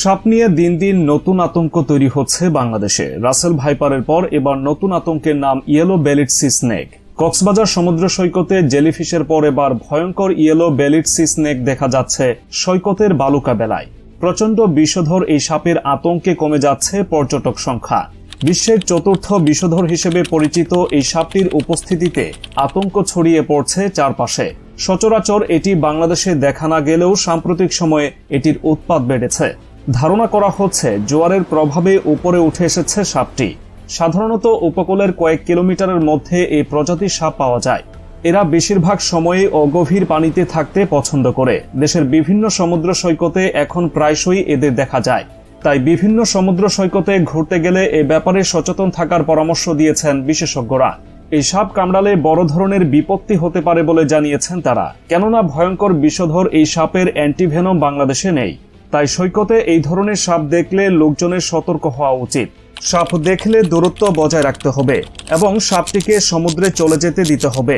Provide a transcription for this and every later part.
সাপ নিয়ে দিন দিন নতুন আতঙ্ক তৈরি হচ্ছে বাংলাদেশে। রাসেল ভাইপারের পর এবার নতুন আতঙ্কের নাম yellow bellied sea snake. Cox's Bazar সমুদ্র সৈকতে জেলিফিশের পর এবার ভয়ঙ্কর ইয়েলো বেলিট সি স্নেক দেখা যাচ্ছে সৈকতের বালুকা বেলায় প্রচণ্ড বিষধর এই সাপের আতঙ্কে কমে যাচ্ছে পর্যটক সংখ্যা। বিশ্বের চতুর্থ বিষধর হিসেবে পরিচিত এই সাপটির উপস্থিতিতে আতঙ্ক ছড়িয়ে পড়ছে চারপাশে। সচরাচর এটি বাংলাদেশে দেখা না গেলেও সাম্প্রতিক সময়ে এটির উৎপাদ বেড়েছে। ধারণা করা হচ্ছে জোয়ারের প্রভাবে উপরে উঠে এসেছে সাপটি। সাধারণত উপকূলের কয়েক কিলোমিটারের মধ্যে এই প্রজাতির সাপ পাওয়া যায়। এরা বেশিরভাগ সময়ে অগভীর পানিতে থাকতে পছন্দ করে। দেশের বিভিন্ন সমুদ্র সৈকতে এখন প্রায়শই এদের দেখা যায়। তাই বিভিন্ন সমুদ্র সৈকতে ঘুরতে গেলে এ ব্যাপারে সচেতন থাকার পরামর্শ দিয়েছেন বিশেষজ্ঞরা। এই সাপ কামড়ালে বড় ধরনের বিপত্তি হতে পারে বলে জানিয়েছেন তারা। কেননা ভয়ঙ্কর বিষধর এই সাপের অ্যান্টিভেনম বাংলাদেশে নেই। তাই সৈকতে এই ধরনের সাপ দেখলে লোকজনের সতর্ক হওয়া উচিত। সাপ দেখলে দূরত্ব বজায় রাখতে হবে এবং সাপটিকে সমুদ্রে চলে যেতে দিতে হবে।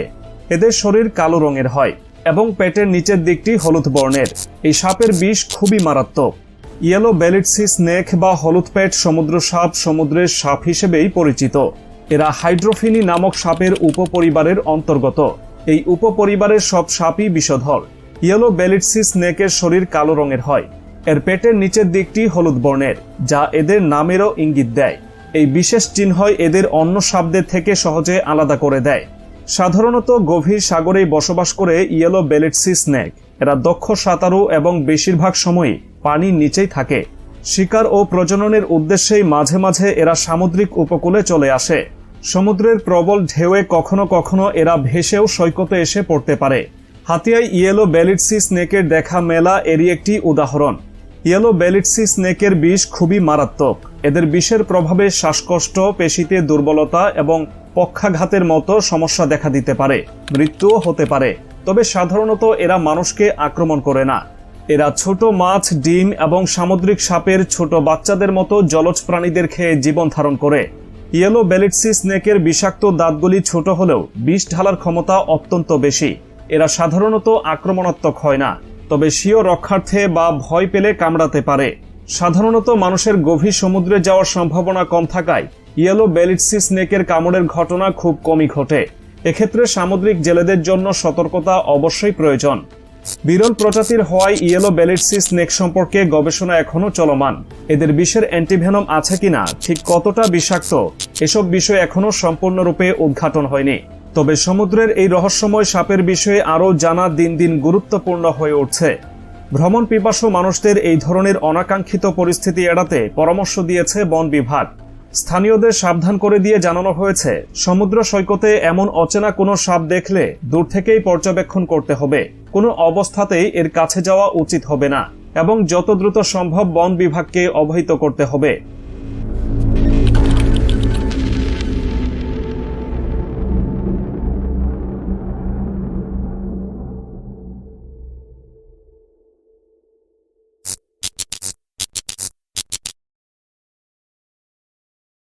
এদের শরীর কালো রঙের হয় এবং পেটের নিচের দিকটি হলুদ বর্ণের। এই সাপের বিষ খুবই মারাত্মক। ইয়েলো বেলিটসি স্নেক বা হলুদ পেট সমুদ্র সাপ সমুদ্রের সাপ হিসেবেই পরিচিত। এরা হাইড্রোফিনি নামক সাপের উপপরিবারের অন্তর্গত। এই উপপরিবারের সব সাপই বিষধর। ইয়েলো বেলিটসি স্নেকের শরীর কালো রঙের হয়। এর পেটের নিচের দিকটি হলুদ বর্ণের, যা এদের নামেরও ইঙ্গিত দেয়। এই বিশেষ চিহ্নই এদের অন্য সাপদের থেকে সহজে আলাদা করে দেয়। সাধারণত গভীর সাগরেই বসবাস করে ইয়েলো বেলেটসি স্নেক। এরা দক্ষ সাঁতারু এবং বেশিরভাগ সময়ই পানির নিচেই থাকে। শিকার ও প্রজননের উদ্দেশ্যেই মাঝে মাঝে এরা সামুদ্রিক উপকূলে চলে আসে। সমুদ্রের প্রবল ঢেউয়ে কখনো কখনো এরা ভেসেও সৈকতে এসে পড়তে পারে। হাতিয়ায় ইয়েলো বেলিটসি স্নেকের দেখা মেলা এরই একটি উদাহরণ। ইয়েলো বেলিটসি স্নেকের বিষ খুবই মারাত্মক। এদের বিষের প্রভাবে শ্বাসকষ্ট, পেশিতে দুর্বলতা এবং পক্ষাঘাতের মতো সমস্যা দেখা দিতে পারে। মৃত্যুও হতে পারে। তবে সাধারণত এরা মানুষকে আক্রমণ করে না। এরা ছোট মাছ, ডিম এবং সামুদ্রিক সাপের ছোট বাচ্চাদের মতো জলজ প্রাণীদের খেয়ে জীবন ধারণ করে। ইয়েলো বেলিটসি স্নেকের বিষাক্ত দাঁতগুলি ছোট হলেও বিষ ঢালার ক্ষমতা অত্যন্ত বেশি। এরা সাধারণত আক্রমণাত্মক হয় না। তবে স্বীয় রক্ষার্থে বা ভয় পেলে কামড়াতে পারে। সাধারণত মানুষের গভীর সমুদ্রে যাওয়ার সম্ভাবনা কম থাকায় ইয়েলো বেলিটসি স্নেকের কামড়ের ঘটনা খুব কমই ঘটে। এক্ষেত্রে সামুদ্রিক জেলেদের জন্য সতর্কতা অবশ্যই প্রয়োজন। বিরল প্রজাতির হওয়ায় ইয়েলো বেলিটসি স্নেক সম্পর্কে গবেষণা এখনও চলমান। এদের বিষের অ্যান্টিভেনম আছে কিনা, ঠিক কতটা বিষাক্ত, এসব বিষয় এখনও সম্পূর্ণরূপে উদ্ঘাটন হয়নি। তবে সমুদ্রের এই রহস্যময় সাপের বিষয়ে আরও জানা দিন দিন গুরুত্বপূর্ণ হয়ে উঠছে। ভ্রমণ পিপাসু মানুষদের এই ধরনের অনাকাঙ্ক্ষিত পরিস্থিতি এড়াতে পরামর্শ দিয়েছে বন বিভাগ। স্থানীয়দের সাবধান করে দিয়ে জানানো হয়েছে, সমুদ্র সৈকতে এমন অচেনা কোনো সাপ দেখলে দূর থেকেই পর্যবেক্ষণ করতে হবে। কোনো অবস্থাতেই এর কাছে যাওয়া উচিত হবে না, এবং যত দ্রুত সম্ভব বন বিভাগকে অবহিত করতে হবে।